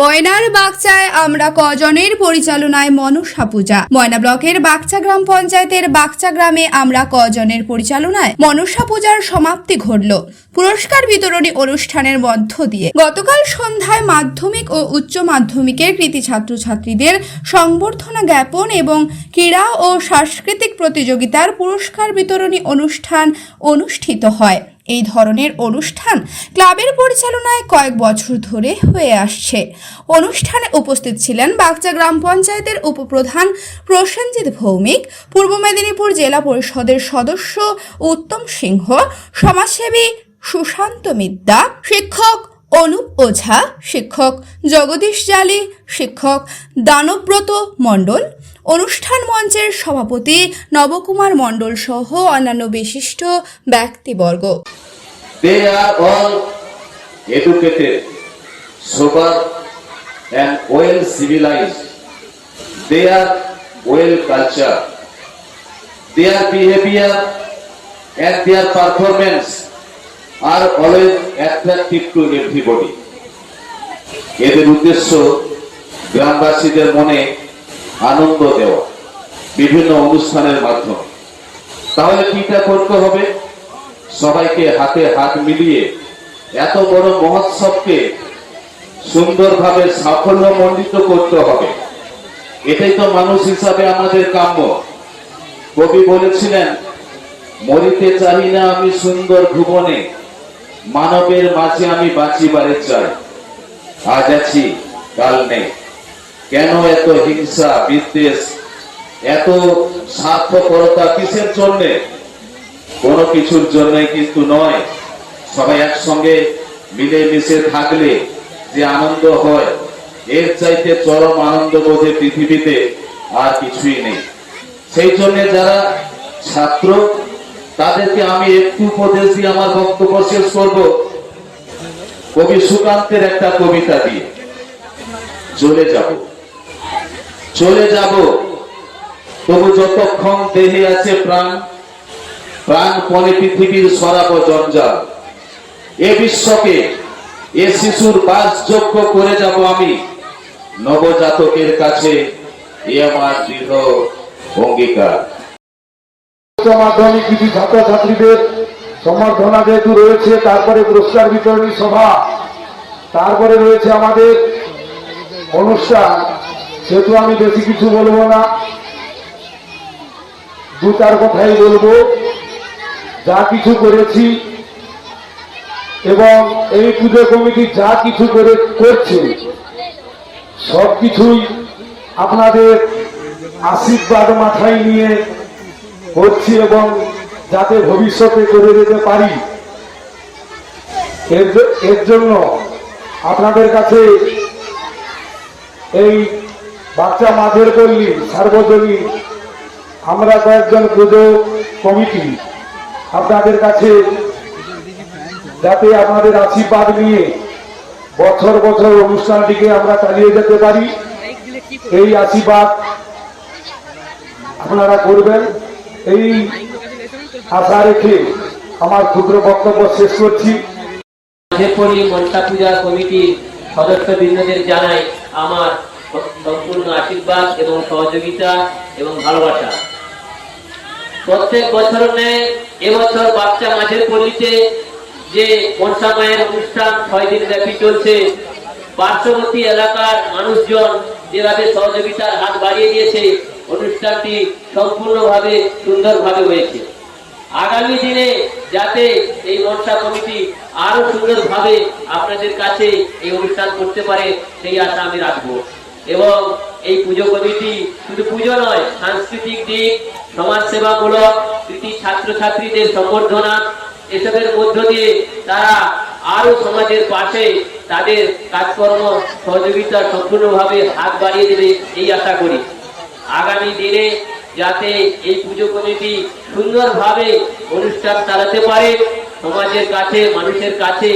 ময়নার বাগচায় আমরা কজনের পরিচালনায় মনসা পূজা। ময়না ব্লকের বাগচা গ্রাম পঞ্চায়েতের বাগচা গ্রামে আমরা কজনের পরিচালনায় মনসা পূজার সমাপ্তি ঘটল। পুরস্কার বিতরণী অনুষ্ঠানের মধ্য দিয়ে। গতকাল সন্ধ্যায় মাধ্যমিক ও উচ্চ মাধ্যমিকের কৃতি ছাত্রছাত্রীদের সংবর্ধনা জ্ঞাপন এবং ক্রীড়া ও সাংস্কৃতিক প্রতিযোগিতার পুরস্কার বিতরণী অনুষ্ঠান অনুষ্ঠিত হয়। এই ধরনের অনুষ্ঠান ক্লাবের পরিচালনায় কয়েক বছর ধরে হয়ে আসছে। অনুষ্ঠানে উপস্থিত ছিলেন বাগচা গ্রাম পঞ্চায়েতের উপপ্রধান প্রসেনজিৎ ভৌমিক, পূর্ব মেদিনীপুর জেলা পরিষদের সদস্য উত্তম সিংহ, সমাজসেবী সুশান্ত মিদ্যা শিক্ষক অনুপ ওঝা, শিক্ষক। জগদীশ জালী, শিক্ষক। দানব্রত মণ্ডল। অনুষ্ঠান মঞ্চের সভাপতি নবকুমার মণ্ডল সহ অন্যান্য বিশিষ্ট ব্যক্তিবর্গ। Performance are always attractive to everybody. এদের উদ্দেশ্য গ্রামবাসীদের মনে আনন্দ দেওয়া, বিভিন্ন অনুষ্ঠানের মাধ্যমে। তাহলে কিটা করতে হবে, সবাইকে হাতে হাত মিলিয়ে এত বড় মহোৎসবকে সুন্দরভাবে সাফল্য মণ্ডিত করতে হবে। এটাই তো মানুষ হিসাবে আমাদের কাম্য। কবি বলেছিলেন, মরিতে চাই না আমি সুন্দর ভুবনে মানবের মাঝে আমি বাঁচিবারে চাই। আজ আছি, কাল নেই। কেন এত হিংসা, বিদ্বেষ? এত স্বার্থপরতা কিসের জন্যে? কোনো কিছুর জন্যই কিন্তু নয়। সবাই একসঙ্গে মিলেমিশে থাকলে যে আনন্দ হয়, এর চাইতে চরম আনন্দ বোধে পৃথিবীতে আর কিছুই নেই। সেই জন্য যারা ছাত্র তাদেরকে আমি একটু উপদেশ দিয়ে আমার বক্তব্য শেষ করব। কবি সুকান্তের একটা কবিতা দিয়ে। চলে যাব। চলে যাব। তবু যতক্ষণ দেহে আছে প্রাণ প্রাণপণে পৃথিবীর সরাব জঞ্জাল। এ বিশ্বকে, এ শিশুর বাসযোগ্য করে যাব আমি। নবজাতকের কাছে এ আমার দৃঢ় অঙ্গীকার। উচ্চ মাধ্যমিক কিছু ছাত্রছাত্রীদের সম্বর্ধনা যেহেতু রয়েছে, তারপরে পুরস্কার বিতরণী সভা, তারপরে রয়েছে আমাদের অনুষ্ঠান। সেহেতু আমি বেশি কিছু বলব না। দু চার কথাই বলব। যা কিছু করেছি এবং এই পুজো কমিটি যা কিছু করে করছে সব কিছুই আপনাদের আশীর্বাদ মাথায় নিয়ে করছি এবং যাতে ভবিষ্যতে করে যেতে পারি। এর জন্য আপনাদের কাছে এই বাচ্চা মাঝের পল্লী সার্বজনীন আমরা কয়েকজন পুজো কমিটি আপনাদের কাছে যাতে আপনাদের আশীর্বাদ নিয়ে বছর বছর অনুষ্ঠানটিকে আমরা চালিয়ে যেতে পারি। এই আশীর্বাদ আপনারা করবেন। এই আশা রেখে আমার ক্ষুদ্র বক্তব্য শেষ করছি। মাঝেপল্লী পূজা কমিটির সদস্যবৃন্দদের জানাই আমার সম্পূর্ণ আশীর্বাদ এবং সহযোগিতা এবং ভালোবাসা। প্রত্যেক বছর নেয় এবছর বাচ্চা মাঝের পল্লীতে যে মনসা মায়ের অনুষ্ঠান ছয় দিন ব্যাপী চলছে, পার্শ্ববর্তী এলাকার মানুষজন যেভাবে সহযোগিতার হাত বাড়িয়ে দিয়েছে অনুষ্ঠানটি সম্পূর্ণভাবে সুন্দরভাবে হয়েছে। আগামী দিনে যাতে এই মনসা কমিটি আরও সুন্দরভাবে আপনাদের কাছে এই অনুষ্ঠান করতে পারে, সেই আশা আমি রাখব। এবং এই পুজো কমিটি শুধু পুজো নয়, সাংস্কৃতিক দিক সমাজ সেবামূলক কৃতি ছাত্রছাত্রীদের সম্বর্ধনা এসবের মধ্য দিয়ে তারা আরও সমাজের পাশে তাদের কাজকর্ম, সহযোগিতা সম্পূর্ণভাবে হাত বাড়িয়ে দেবে, এই আশা করি। আগামী দিনে যাতে এই পুজো কমিটি সুন্দরভাবে অনুষ্ঠান চালাতে পারে, সমাজের কাছে, মানুষের কাছে,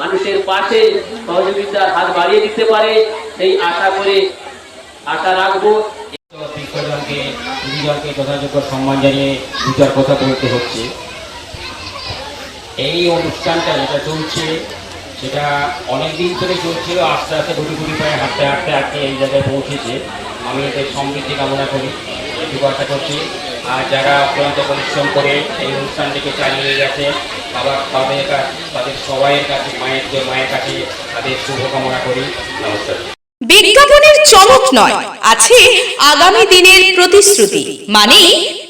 মানুষের পাশে সহযোগিতার হাত বাড়িয়ে দিতে পারে, সেই আশা করে আশা রাখব। দুজনকে যথাযোগ্য সম্মান জানিয়ে দুটার কথা বলতে হচ্ছে। এই অনুষ্ঠানটা যেটা চলছে, সেটা অনেক দিন ধরে চলছিল, আস্তে আস্তে গুটি গুটি পায়ে হাঁটতে হাঁটতে হাঁটতে এই জায়গায় পৌঁছেছে। আমি এদের সমৃদ্ধি কামনা করি। এটুকু করছি। আর যারা অক্লান্ত পরিশ্রম করে এই অনুষ্ঠানটিকে চালিয়ে গেছে আবার তাদের তাদের সবাইয়ের কাছে, মায়ের যে মায়ের কাছে তাদের শুভকামনা করি। নমস্কার। বিজ্ঞাপনের চমক নয়, আছে আগামী দিনের প্রতিশ্রুতি। মানে